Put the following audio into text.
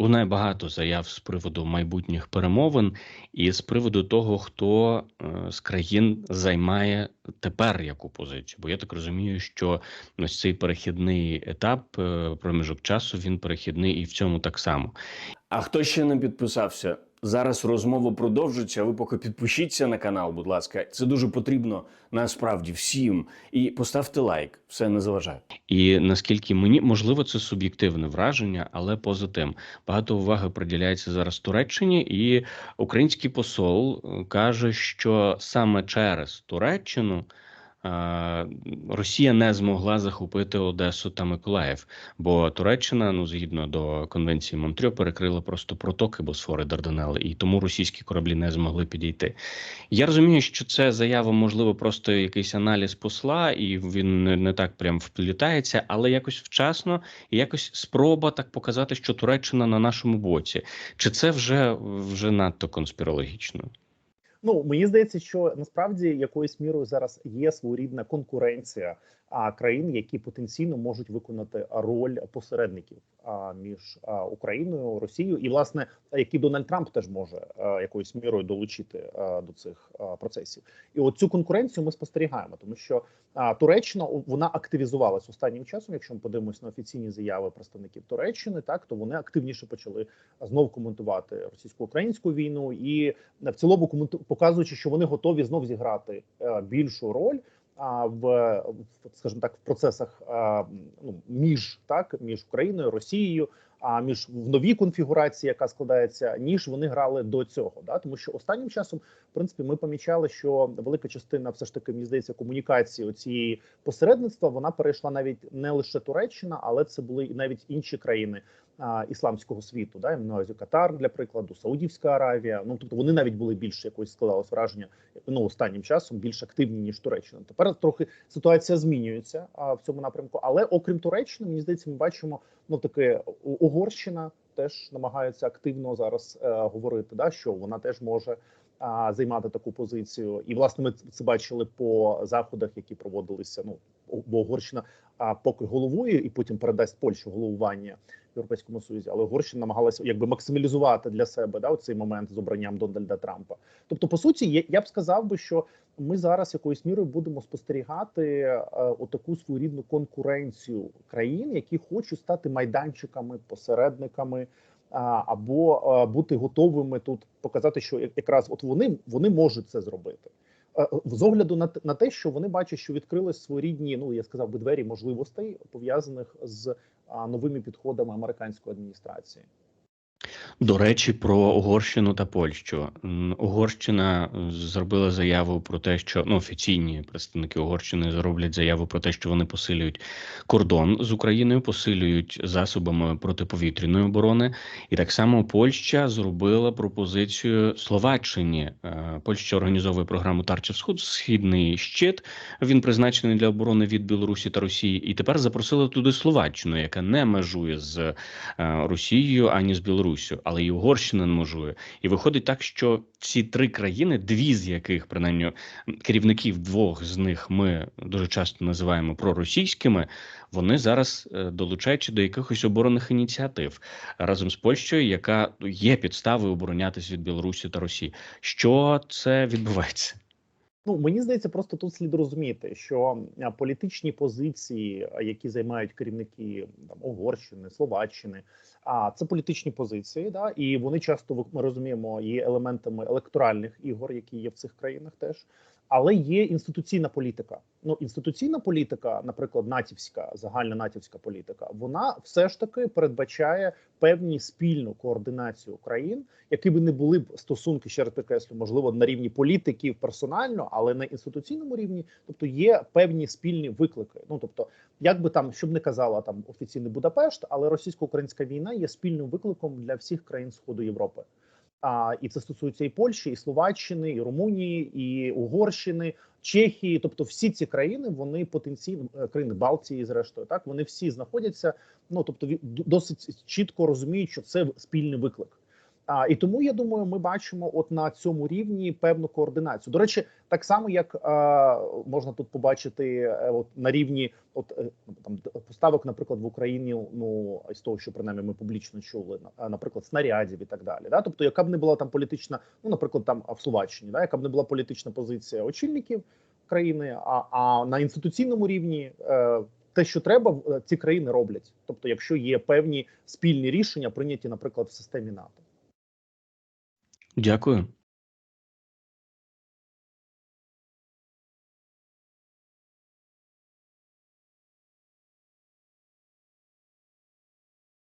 Лунає багато заяв з приводу майбутніх перемовин і з приводу того, хто е, з країн займає тепер яку позицію. Бо я так розумію, що ось цей перехідний етап, е, проміжок часу, він перехідний і в цьому так само. А хто ще не підписався? Зараз розмова продовжиться. Ви поки підпишіться на канал, будь ласка. Це дуже потрібно насправді всім. І поставте лайк, все не заважає. І наскільки мені можливо це суб'єктивне враження, але поза тим багато уваги приділяється зараз Туреччині, і український посол е, каже, що саме через Туреччину. Е, Росія не змогла захопити Одесу та Миколаїв, бо Туреччина, ну згідно до конвенції Монтрьо, перекрила просто протоки Босфори Дарданели, і тому російські кораблі не змогли підійти. Я розумію, що це заява, можливо, просто якийсь аналіз посла, і він не, так прям вплітається, але якось вчасно і якось спроба так показати, що Туреччина на нашому боці. Чи це вже, вже надто конспірологічно? Ну мені здається, що насправді якоюсь мірою зараз є своєрідна конкуренція а країн, які потенційно можуть виконати роль посередників між Україною Росією, і власне які Дональд Трамп теж може якоюсь мірою долучити до цих процесів. І от цю конкуренцію ми спостерігаємо, тому що Туреччина вона активізувалась останнім часом. Якщо ми подивимося на офіційні заяви представників Туреччини, так то вони активніше почали знов коментувати російсько-українську війну і в цілому показуючи, що вони готові знов зіграти більшу роль. В скажімо так в процесах ну між так між Україною Росією, а між в новій конфігурації, яка складається, ніж вони грали до цього. Да, тому що останнім часом, в принципі, ми помічали, що велика частина, все ж таки, мені здається, комунікації цієї посередництва вона перейшла навіть не лише Туреччина, але це були і навіть інші країни ісламського світу. Да, на Катар, для прикладу, Саудівська Аравія. Ну тобто вони навіть були більш якось складалось враження ну останнім часом більш активні ніж Туреччина. Тепер трохи ситуація змінюється а, в цьому напрямку. Але окрім Туреччини, мені здається, ми бачимо ну таке Угорщина теж намагається активно зараз е, говорити, да що вона теж може. А займати таку позицію, і власне ми це бачили по заходах, які проводилися. Ну бо Угорщина а поки головує, і потім передасть Польщу головування Європейському Союзі, але Угорщина намагалася якби максималізувати для себе да цей момент з обранням Дональда Трампа. Тобто, по суті, я, б сказав би, що ми зараз якоюсь мірою будемо спостерігати е, отаку своєрідну конкуренцію країн, які хочуть стати майданчиками, посередниками. Або бути готовими тут показати, що якраз от вони вони можуть це зробити. З огляду на на те, що вони бачать, що відкрились своєрідні, ну я сказав би двері можливостей пов'язаних з новими підходами американської адміністрації. До речі, про Угорщину та Польщу. Угорщина зробила заяву про те, що ну офіційні представники Угорщини зроблять заяву про те, що вони посилюють кордон з Україною, посилюють засобами протиповітряної оборони, і так само Польща зробила пропозицію Словаччині. Е, Польща організовує програму Тарча Сход Східний щит. Він призначений для оборони від Білорусі та Росії. І тепер запросили туди Словаччину, яка не межує з е, Росією ані з Білорусі. Білоруссю, але і Угорщина не можує. І виходить так, що ці три країни, дві з яких принаймні керівників двох з них ми дуже часто називаємо проросійськими, вони зараз е, долучаються до якихось оборонних ініціатив разом з Польщею, яка є підставою оборонятися від Білорусі та Росії. Що це відбувається? Ну мені здається, просто тут слід розуміти, що політичні позиції, які займають керівники там Угорщини, Словаччини, а це політичні позиції, да і вони часто ми розуміємо є елементами електоральних ігор, які є в цих країнах, теж але є інституційна політика. Ну інституційна політика, наприклад, натівська загальна натівська політика, вона все ж таки передбачає певні спільну координацію країн, які би не були б стосунки ще раз підкреслю, можливо, на рівні політиків персонально, але на інституційному рівні, тобто є певні спільні виклики. Ну тобто, як би там щоб не казала там офіційний Будапешт, але російсько-українська війна є спільним викликом для всіх країн Сходу Європи. А і це стосується і Польщі, і Словаччини, і Румунії, і Угорщини, Чехії. Тобто, всі ці країни вони потенційно е, країни Балтії, зрештою, так вони всі знаходяться. Ну тобто, досить чітко розуміють, що це спільний виклик. А, і тому я думаю, ми бачимо от на цьому рівні певну координацію. До речі, так само як е, можна тут побачити, е, от на рівні от е, там поставок, наприклад, в Україні, ну з того, що принаймні ми публічно чули, на- наприклад, снарядів і так далі. Да? Тобто, яка б не була там політична, ну наприклад, там в Словаччині, да, яка б не була політична позиція очільників країни, а, а на інституційному рівні. Е, те, що треба, е, ці країни роблять. Тобто, якщо є певні спільні рішення, прийняті, наприклад, в системі НАТО. Дякую.